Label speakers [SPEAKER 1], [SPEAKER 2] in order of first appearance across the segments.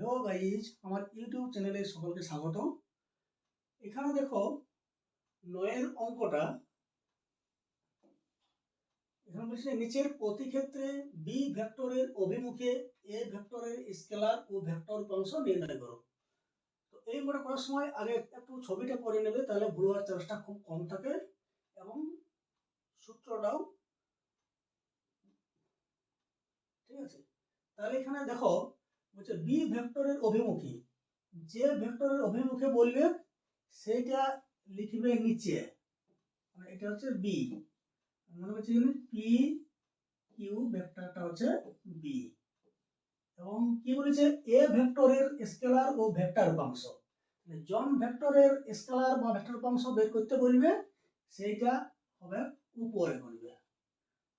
[SPEAKER 1] Hello guys আমার YouTube চ্যানেলে সকলকে স্বাগত এখানে দেখো, নয়ের অঙ্কটা, এখানে বলছে নিচের প্রতি ক্ষেত্রে বি ভেক্টরের অভিমুখে এ ভেক্টরের স্কেলার ও ভেক্টর উপাংশ নির্ণয় করো। তো এই অঙ্কটা করার সময় আগে একটু ছবিটা করে নেবে, তাহলে ভুল হওয়ার চান্সটা খুব কম থাকে। এবং সূত্রটাও, ঠিক আছে? তাহলে এখানে দেখো বলছে বি ভেক্টরের অভিমুখী। যে ভেক্টরের অভিমুখে বলবে সেইটা লিখবে নিচে। মানে এটা হচ্ছে বি মনে হচ্ছে এখানে পি কিউ ভেক্টরটা হচ্ছে বি এবং কি বলেছে? এ ভেক্টরের স্কেলার ও ভেক্টর উপাংশ মানে জন ভেক্টরের স্কেলার বা ভেক্টর উপাংশ বের করতে বলবে, সেইটা হবে উপরে বলবে।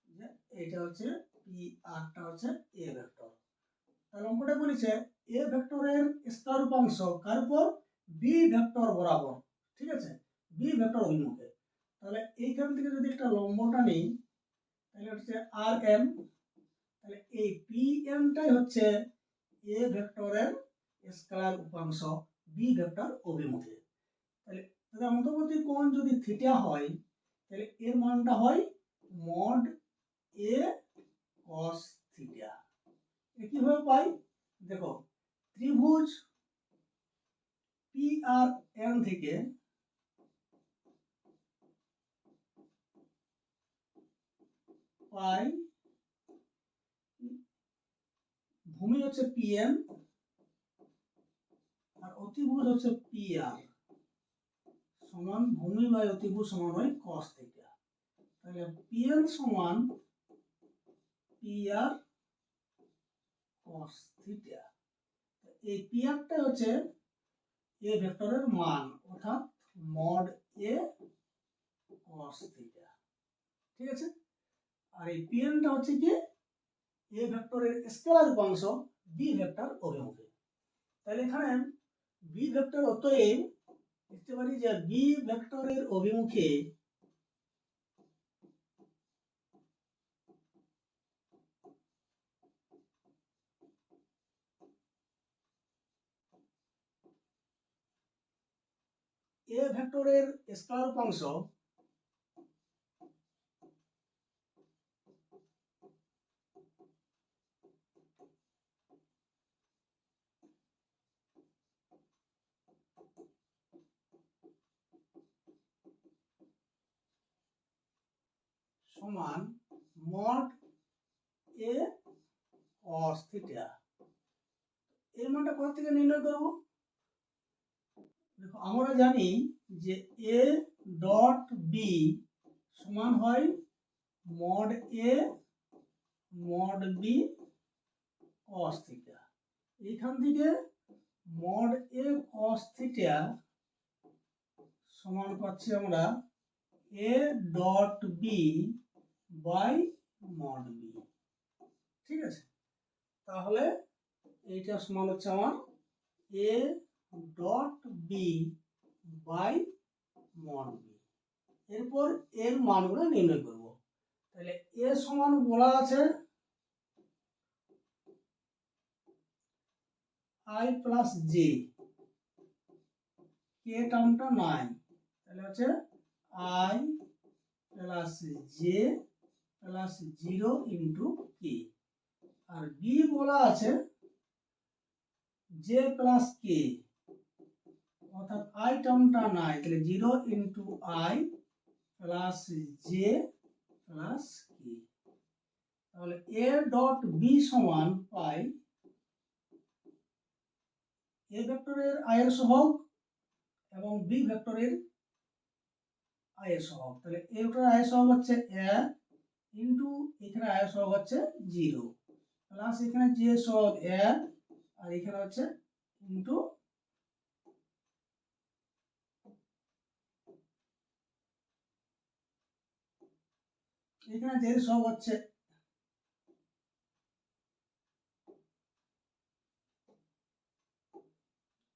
[SPEAKER 1] যে এইটা হচ্ছে পি আরটা হচ্ছে এ ভেক্টর। তাহলে অঙ্কটা বলেছে এ ভেক্টরের স্কয়ার উপাংশ কার উপর? বি ভেক্টর বরাবর, ঠিক আছে? বি ভেক্টর অভিমুখে। তাহলে এইখান থেকে যদি একটা লম্বটা নেই, তাহলে হচ্ছে আর এম তাহলে এই পি এমটাই হচ্ছে এ ভেক্টরের স্কেলার উপাংশ বি ভেক্টর অভিমুখে। তাহলে তাহলে মধ্যবর্তী কোণ যদি থিটা হয়, তাহলে এর মানটা হয় মড এ কস থিটা কীভাবে পাই? দেখো, ত্রিভুজ পি আর এন থেকে পাই ভূমি হচ্ছে পি এন আর অতিভুজ হচ্ছে পি আর সমান ভূমি বাই অতিভুজ সমান হয় কস থিটা তাহলে পি এন সমান পি আর cos থিটা এই পি আরটা হচ্ছে এ ভেক্টরের মান, অর্থাৎ মড এ cos থিটা ঠিক আছে? আর এই পি এনটা হচ্ছে কি? এ ভেক্টরের স্কেলার উপাংশ বি ভেক্টর অভিমুখে। তাহলে এখানে বি ভেক্টর অতএব লিখতে পারি যে বি ভেক্টরের অভিমুখে এ ভেক্টরের স্কয়ার উপাংশ সমান মড এ cos থিটা এর মানটা কোথা থেকে নির্ণয় করব? দেখো, আমরা জানি যে এ ডট বি সমান হয় mod A mod B theta এইখান থেকে মড এ থিটা সমান পাচ্ছি আমরা A dot B by mod B ঠিক আছে? তাহলে এইটা সমান হচ্ছে আমার A dot B by mod B এরপর এর মানগুলো নির্ণয় করব। তাহলে এ সমান বলা আছে আই প্লাস জে কে টার্মটা নাই তাহলে হচ্ছে I plus J plus zero into K R B বলা আছে জে প্লাস কে অর্থাৎ আই টার্মটা নাই, তাহলে zero into I plus J plus K তাহলে এ ডট বি সমান পাই এ ভেক্টরের আয়ের সহগ এবং বি ভেক্টরের আয়ের সহগ। তাহলে এ ভেক্টরের আয়ের সহগ হচ্ছে এক ইন্টু এখানে আয়ের সহগ হচ্ছে জিরো প্লাস এখানে যে সহগ এক, আর এখানে হচ্ছে ইন্টু এখানে যে সব হচ্ছে।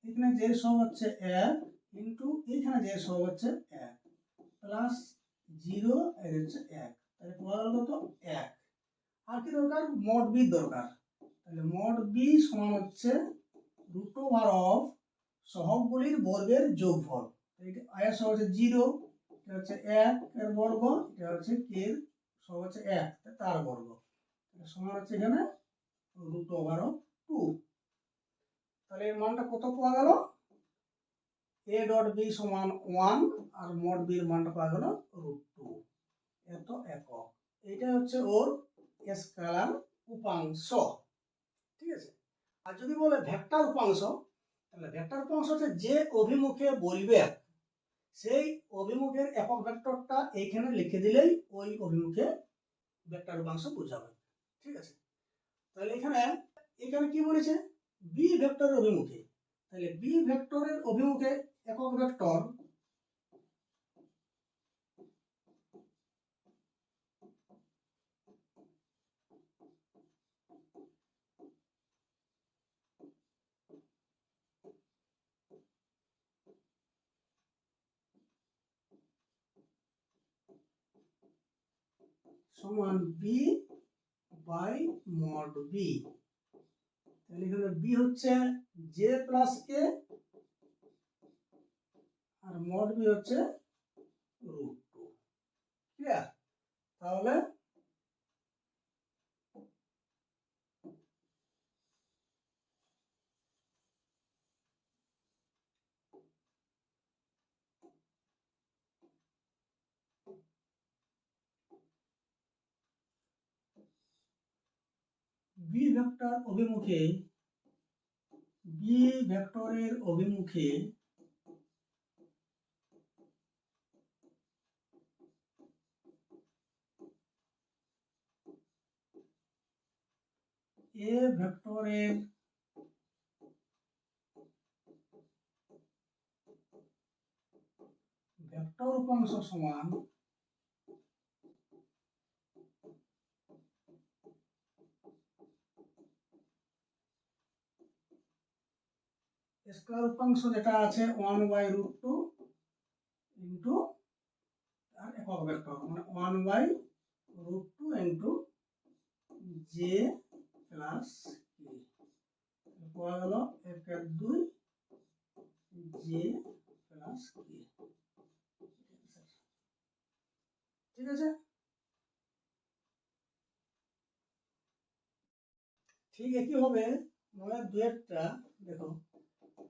[SPEAKER 1] এখানে যে সহগ হচ্ছে এক ইন্টু, এখানে যে সহগ হচ্ছে এক, প্লাস জিরো হচ্ছে এক। তাহলে কত? এক। আর কি দরকার? মড বি দরকার। তাহলে মড বি সমান হচ্ছে রুট ওভার অফ সহগগুলির বর্গের যোগফল। এইটা আয়ের হচ্ছে জিরো, এটা হচ্ছে এক, এর বর্গ, এটা হচ্ছে কে সহ হচ্ছে এক তার বর্গ। সমান হচ্ছে এখানে রুট ওভার টু তাহলে এর মানটা কত পাওয়া গেল? এ ডট বি সমান ওয়ান আর মড বির মানটা পাওয়া গেল রুট টু এত একক। এইটা হচ্ছে ওর স্কেলার উপাংশ। ঠিক আছে? আর যদি বলে ভেক্টর উপাংশ, তাহলে ভেক্টর উপাংশ হচ্ছে যে অভিমুখে বলবে সেই অভিমুখের একক ভেক্টরটা এইখানে লিখে দিলেই ওই অভিমুখে ভেক্টর উপাংশ বোঝাবে। ঠিক আছে? তাহলে এখানে এখানে কি বলেছে? বি ভেক্টরের অভিমুখে। তাহলে বি ভেক্টরের অভিমুখে একক ভেক্টর সমান বি বাই মড বি তাহলে এখানে বি হচ্ছে জে প্লাস কে আর মড বি হচ্ছে রুট টু ক্লিয়ার তাহলে বি ভেক্টর অভিমুখে বি ভেক্টরের অভিমুখে এ ভেক্টরের ভেক্টর উপাংশ সমান স্কোয়ার উপাংশ যেটা আছে one by root two into আর একক ভেক্টর মানে one by root two into J plus K পাওয়া গেল এক এক দুই জে প্লাস কে ঠিক আছে? ঠিক একই হবে নয় দুয়েরটা দেখো।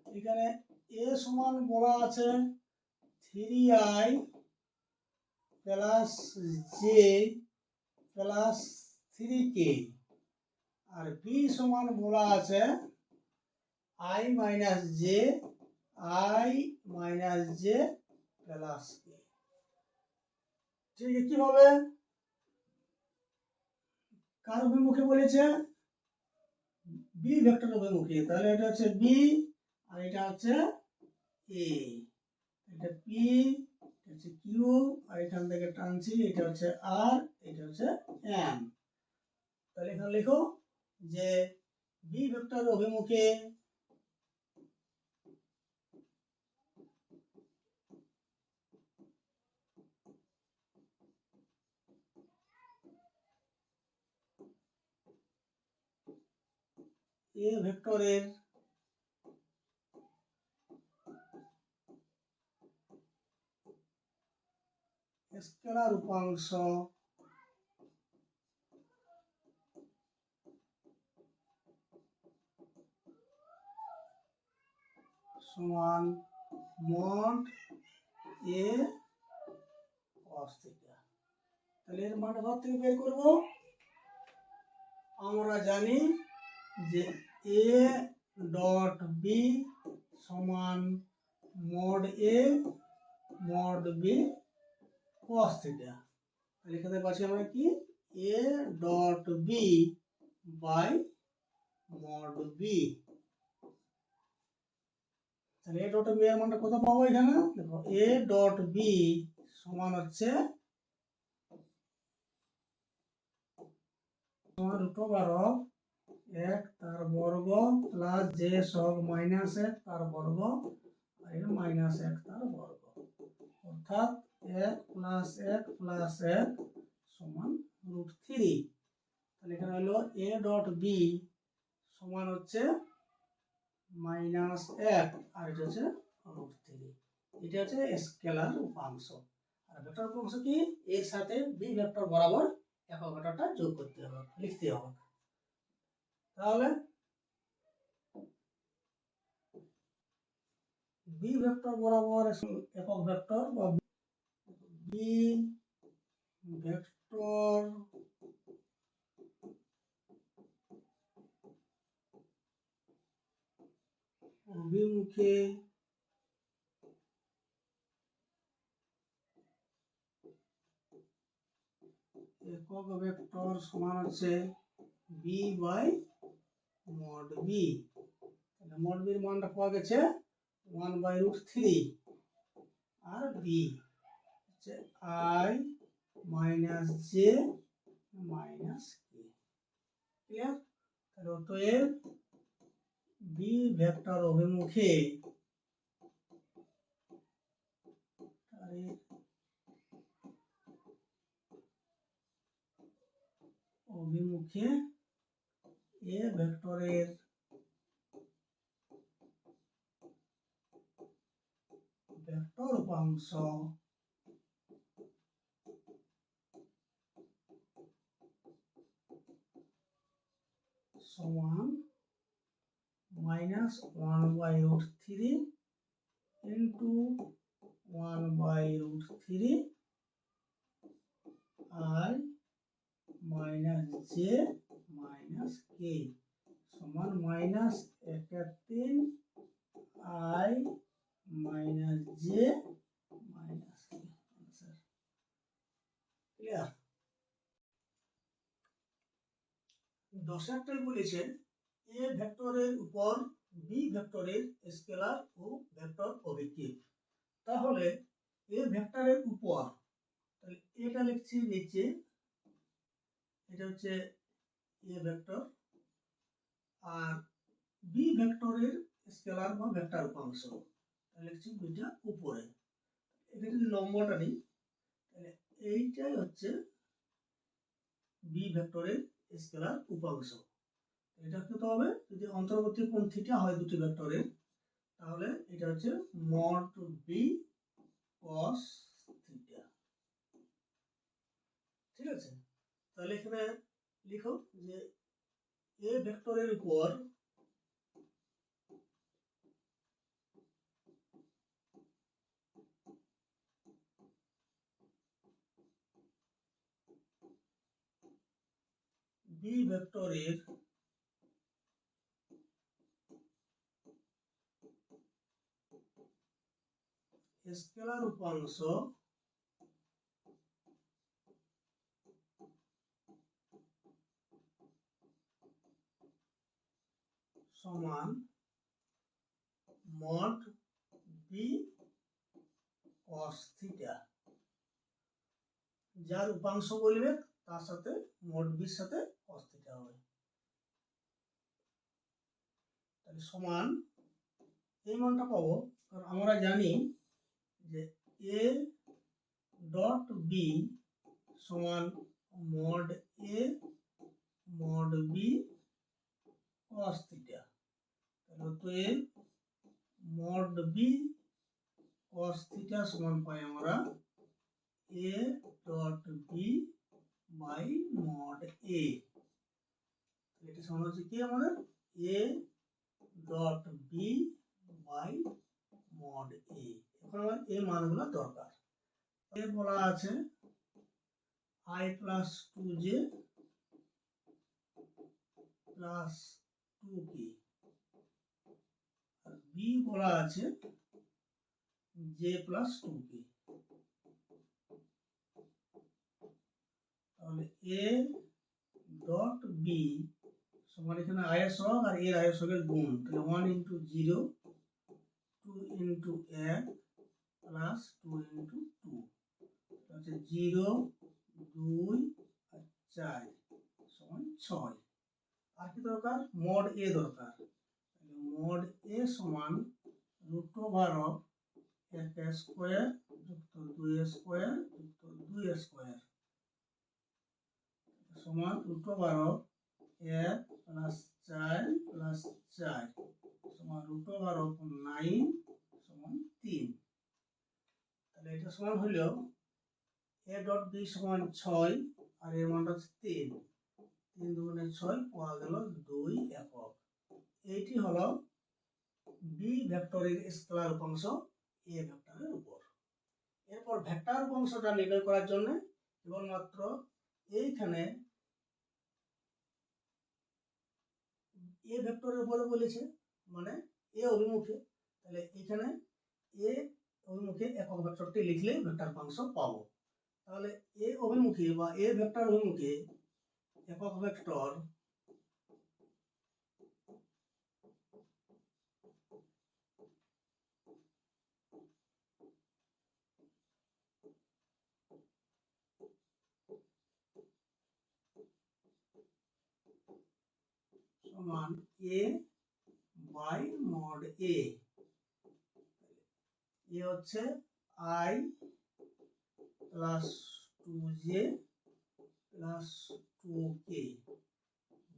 [SPEAKER 1] এখানে এ সমান বলা আছে three I plus J plus three K. R B সমান বলা আছে I minus J, I minus J plus K. ঠিক কি হবে কার অভিমুখে বলেছে? বি ভেক্টর অভিমুখে তাহলে এটা হচ্ছে বি আর এটা হচ্ছে এ এটা পি এটা হচ্ছে কিউ আর এখান থেকে টানছি, এটা হচ্ছে আর এটা হচ্ছে এম তাহলে এখানে লেখো যে বি ভেক্টর অভিমুখে এ ভেক্টরের স্কেলার উপাংশ সমান মড এ থিটা তাহলে এর মানটা ঘর থেকে বের করব। আমরা জানি যে এ ডট বি সমান mod A mod B cos theta তাহলে এখানে পাচ্ছি আমরা কি? A dot B by mod B তাহলে এ ডট বি এর মানটা কত পাবো এখানে? দেখো এ ডট বি সমান হচ্ছে সমান রুট ওভার এক তার বর্গ প্লাস জে সব মাইনাস এক তার বর্গ, আর মাইনাস এক তার বর্গ। অর্থাৎ এক প্লাস এক প্লাস এক সমান রুট থ্রি তাহলে এখানে হলো এ ডট বি সমান হচ্ছে মাইনাস এক, আর এটা হচ্ছে রুট থ্রি এটা হচ্ছে স্কেলার উপাংশ। আর ভেক্টর উপাংশ কি? এর সাথে বি ভেক্টর বরাবর একক ভেক্টরটা যোগ করতে হবে, লিখতে হবে। তাহলে বি ভেক্টর বরাবর একক ভেক্টর বা বি ভেক্টর অভিমুখে একক ভেক্টর সমান হচ্ছে বি বাই মড বি তাহলে মড বির মানটা পাওয়া গেছে ওয়ান বাই রুট থ্রি আর বি হচ্ছে I minus J minus K clear তাহলে অতএব বি ভেক্টর অভিমুখে অভিমুখে এ ভেক্টরের ভেক্টর উপাংশ সমান minus one by root three into one by root three I minus J minus K সমান মাইনাস একের তিন I minus J minus K clear দশেরটাই বলেছেন, এ ভেক্টরের উপর বি ভেক্টরের স্কেলার ও ভেক্টর অভিক্ষেপ। তাহলে এ ভেক্টরের উপর, তাহলে এটা লিখছি নিচে, এটা হচ্ছে এ ভেক্টর, আর বি ভেক্টরের স্কেলার বা ভেক্টর উপাংশ, তাহলে লিখছি দুইটা উপরে। এটা যদি লম্বটা নিই, তাহলে এইটাই হচ্ছে বি ভেক্টরের স্কেলার উপাংশ। এটা কত হবে? যদি অন্তর্বর্তী কোণ থিটা হয় দুটি ভেক্টরের তাহলে এটা হচ্ছে মড বি কস থিটা ঠিক আছে? তাহলে এখানে লিখো যে এ ভেক্টরের উপর বি ভেক্টরের স্কেলার উপাংশ সমান মড বি কস থিটা যার উপাংশ বলবে তার সাথে মড বির সাথে কস থিটা হবে। তাহলে সমান এই মানটা পাবো, কারণ আমরা জানি যে এ ডট বি সমান mod A mod B cos theta তাহলে তো A mod B cos theta সমান পাই আমরা A dot B by mod A এটা সমান হচ্ছে কি আমাদের? A dot B by mod A এখন আমার এই মানগুলো দরকার। এ বলা আছে I plus two J plus two K R B বলা আছে জে প্লাস টু কে তাহলে এ ডট বি সমান এখানে আয়ের সহগ আর এর আয়ের সহগের গুণ। তাহলে one into zero two into এক প্লাস টু ইন্টু টু হচ্ছে জিরো দুই আর চার সমান ছয়। আর কি দরকার? মড এ দরকার। মড এ সমান রুট ওভার অফ এক স্কোয়ার যুক্ত দুই স্কোয়ার যুক্ত দুই স্কোয়ার সমান রুট অফ এক প্লাস চার প্লাস চার সমান রুট অফ নাইন সমান তিন। তাহলে এটা সমান হলো এ ডট বি সমান ছয় আর এর মানটা হচ্ছে তিন। তিন দুগুণে ছয় পাওয়া গেল দুই একক। এইটি হলো বি ভেক্টরের স্কেলার উপাংশ এ ভেক্টরের উপর। এরপর ভেক্টর উপাংশটা নির্ণয় করার জন্য কেবলমাত্র এইখানে এ ভেক্টরের উপরে বলেছে মানে এ অভিমুখে, তাহলে এখানে এ অভিমুখে একক ভেক্টরটি লিখলে ভেক্টর পাংশ পাবো। তাহলে এ অভিমুখে বা এ ভেক্টর অভিমুখে একক ভেক্টর সমান এ বাই মড এ এ হচ্ছে I plus two J plus two K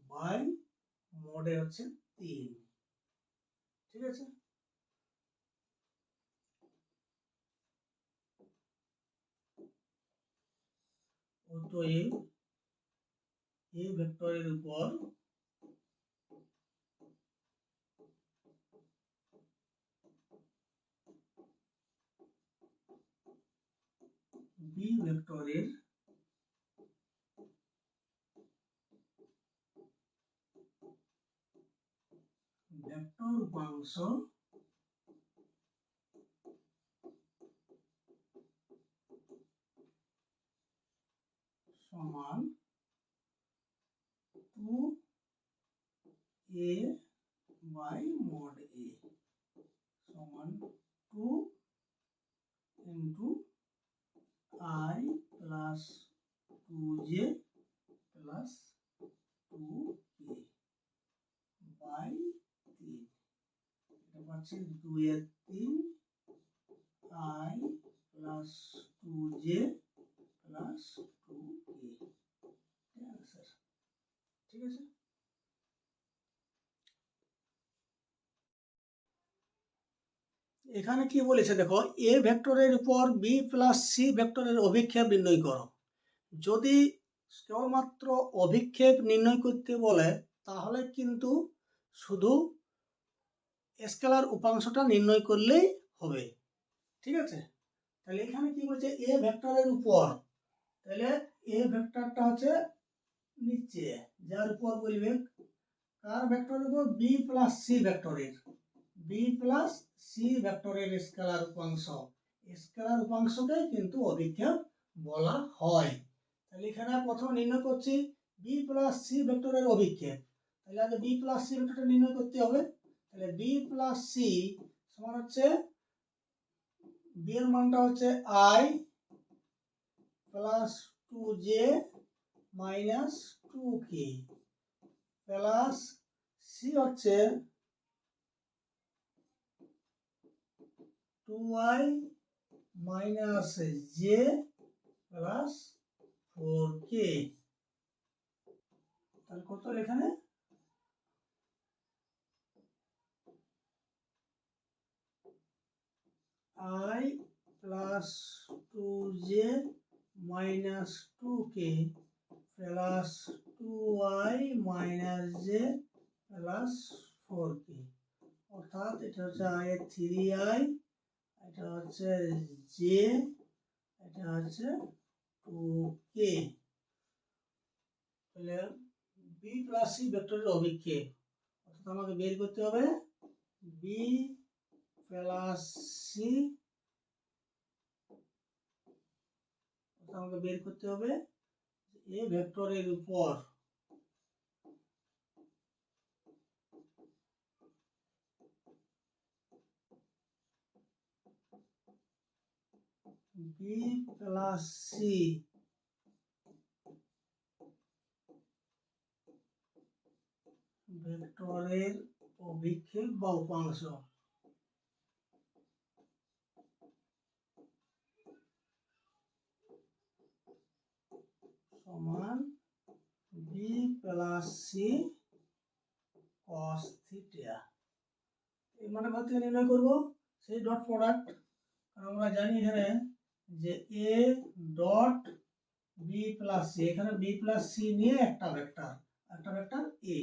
[SPEAKER 1] by মডে হচ্ছে তিন। ঠিক আছে? অতএব এই ভেক্টরের উপর বি ভেক্টরের ভেক্টর উপাংশ সমান two A by mod A সমান two into i plus 2j plus 2k by তিন। এটা পাচ্ছি দুই এর তিন। I plus two J plus two K answer ঠিক আছে এখানে কি বলেছে দেখো, এ ভেক্টরের উপর বি প্লাস সি ভেক্টরের অভিক্ষেপ নির্ণয় করো। যদি কেবলমাত্র অভিক্ষেপ নির্ণয় করতে বলে, তাহলে কিন্তু শুধু স্কেলার উপাংশটা নির্ণয় করলেই হবে। ঠিক আছে? তাহলে এখানে কি বলছে? এ ভেক্টরের উপর। তাহলে এ ভেক্টরটা হচ্ছে নিচে। যার উপর বলবে? কার ভেক্টরের উপর? বি প্লাস সি ভেক্টরের। বি প্লাস সি ভেক্টরের স্কেলার উপাংশ স্কেলার উপাংশকে কিন্তু অভিক্ষেপ বলা হয়। তাহলে এখানে প্রথম নির্ণয় করছি বি প্লাস সি ভেক্টরের অভিক্ষেপ। তাহলে আগে বি প্লাস সি ভেক্টরটা নির্ণয় করতে হবে। তাহলে বি প্লাস সি সমান হচ্ছে বি এর মানটা হচ্ছে I plus two J minus two K plus C হচ্ছে two Y minus J plus four K তাহলে কত এখানে? I plus two J minus two K plus two Y minus J plus four K অর্থাৎ এটা হচ্ছে I এর three I J এটা হচ্ছে টু কে তাহলে বি প্লাস সি ভেক্টরের অভিক্ষেপ। অর্থাৎ আমাকে বের করতে হবে বি প্লাস সি আমাকে বের করতে হবে এ ভেক্টরের উপর। বি প্লাস সি ভেক্টরের অভিক্ষেপ বা উপাংশ। সমান B plus C cos theta এই মানে ঘর থেকে নির্ণয় করব। সেই ডট প্রোডাক্ট আমরা জানি এখানে যে A dot B plus C এখানে বি প্লাস সি নিয়ে একটা ভেক্টর একটা ভেক্টর এ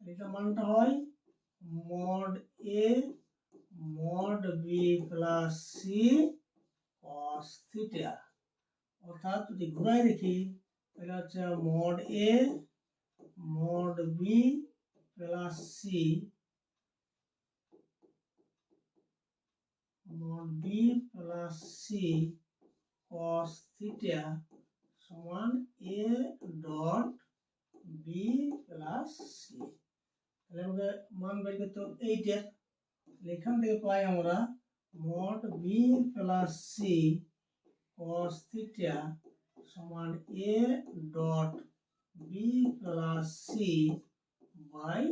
[SPEAKER 1] এটা মানটা হয় mod A mod B plus C cos অর্থাৎ যদি ঘুরাই দেখি, তাহলে হচ্ছে mod A mod B plus C mod B plus C cos theta সমান A dot B plus C তাহলে আমাদের মান বের করতে হবে এইটার। এখান থেকে পাই আমরা mod B plus C cos theta সমান A dot B plus C by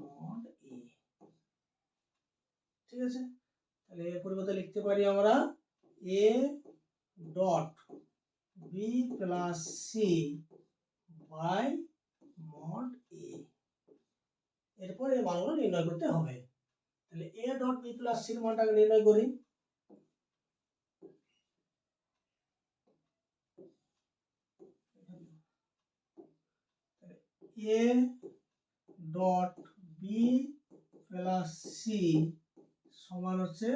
[SPEAKER 1] mod A ঠিক আছে? তাহলে এর পরিবর্তে লিখতে পারি আমরা A dot B plus C by mod A এরপর এই মানগুলো নির্ণয় করতে হবে। তাহলে এ ডট বি প্লাস সির মানটাকে নির্ণয় করি। A dot B plus C সমান হচ্ছে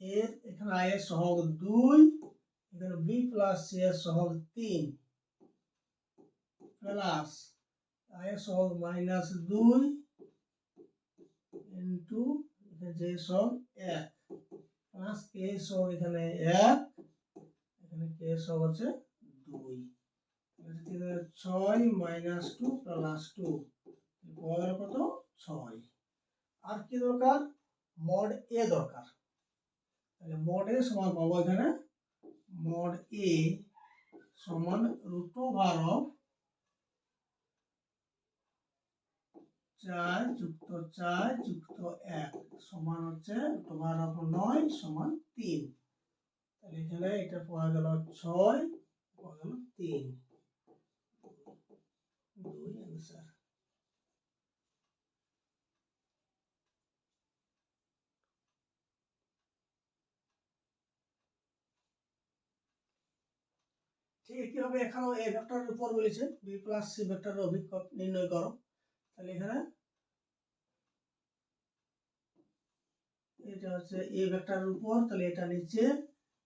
[SPEAKER 1] এর এখানে আই এর সহগ দুই, এখানে বি প্লাস সি এর সহগ তিন। প্লাস আই এর সহগ মাইনাস দুই ইন্টু যে সহগ এক। প্লাস কে সহগ এখানে এক, এখানে কে সহগ হচ্ছে দুই। ছয় মাইনাস টু প্লাস টু কত? ছয়। আর কি দরকার? মড এ দরকার। তাহলে মড এ সমান পাবো এখানে। মড এ সমান রুট ওভার অফ চার যুক্ত চার যুক্ত এক সমান হচ্ছে অফ নয় সমান তিন। তাহলে এখানে এটা পাওয়া গেল ছয়, পাওয়া গেল তিন। দুই অ্যান্সার ঠিক একইভাবে এখানেও এই ভেক্টরের উপর বলেছে বি প্লাস সি ভেক্টরের অভিক্ষেপ নির্ণয় করো। তাহলে এখানে এটা হচ্ছে এ ভেক্টরের উপর, তাহলে এটা নিচে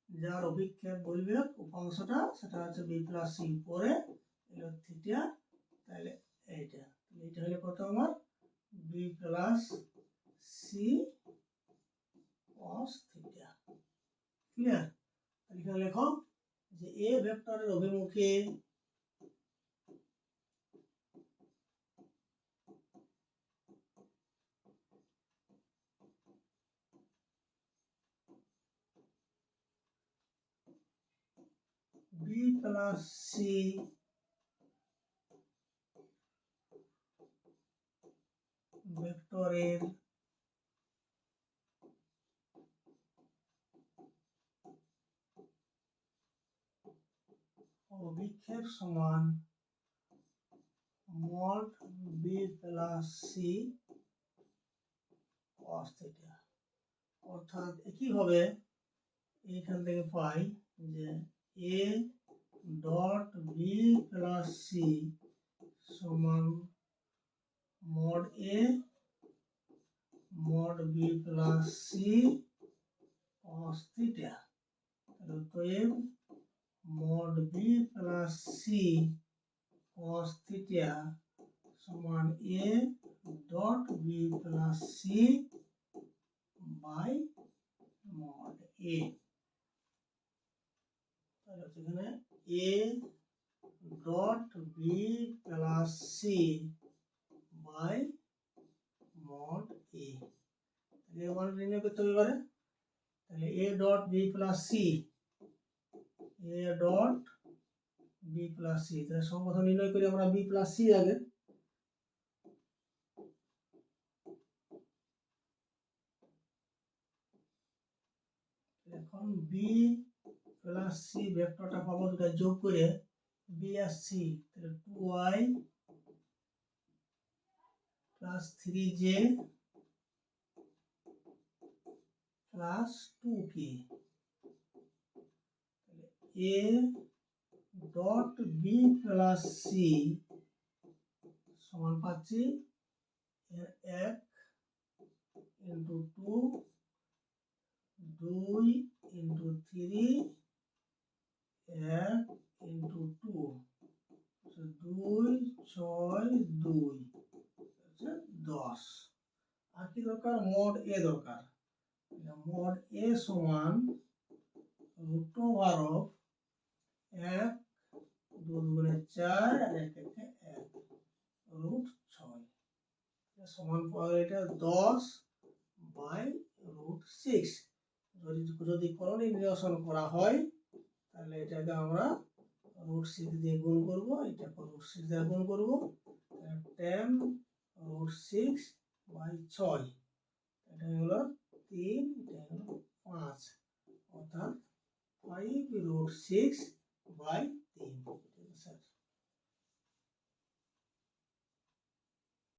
[SPEAKER 1] যার অভিক্ষেপ বলবে উপাংশটা সেটা হচ্ছে বি প্লাস সি উপরে থিটা তাহলে এইটা। এটা হলো কত আমার? B plus C cos theta clear তাহলে এখানে লেখো যে এ ভেক্টরের অভিমুখে বি প্লাস সি ভেক্টরের অভিক্ষেপ সমান mod B plus C cos theta অর্থাৎ একইভাবে এইখান থেকে পাই যে A dot B plus C সমান mod A mod B plus C cos theta অতএব mod B plus C cos theta সমান A dot B plus C by mod A তাহলে হচ্ছে এখানে A dot B plus C by mod A তাহলে এ মান নির্ণয় করতে হবে এবারে তাহলে A dot B plus C A dot B plus C তাহলে সর্বপ্রথম নির্ণয় করি আমরা বি প্লাস সি আগে। এখন বি প্লাস সি ভেক্টরটা পাবো দুটা যোগ করে বি আর সি তাহলে two Y plus three J plus two K A dot B plus C সমান পাচ্ছি এক ইন্টু টু দুই ইন্টু থ্রি এক ইন্টু টু দুই, ছয়, দুই দশ। আর কি দরকার? মড এ দরকার। মড এ সমান রুট ওভার অফ এক দু দুগুণে চার আর এক একে এক রুট ছয়। সমান পাওয়া এটা দশ বাই রুট সিক্স। যদি যদি করণীয় নিরসন করা হয়, তাহলে এটাকে আমরা রুট সিক্স দিয়ে গুণ করব। এটাকে রুট সিক্স দিয়ে গুণ করব। টেন রুট সিক্স বাই ছয়। এটা হলো তিন এটা পাঁচ। অর্থাৎ ফাইভ রুট সিক্স বাই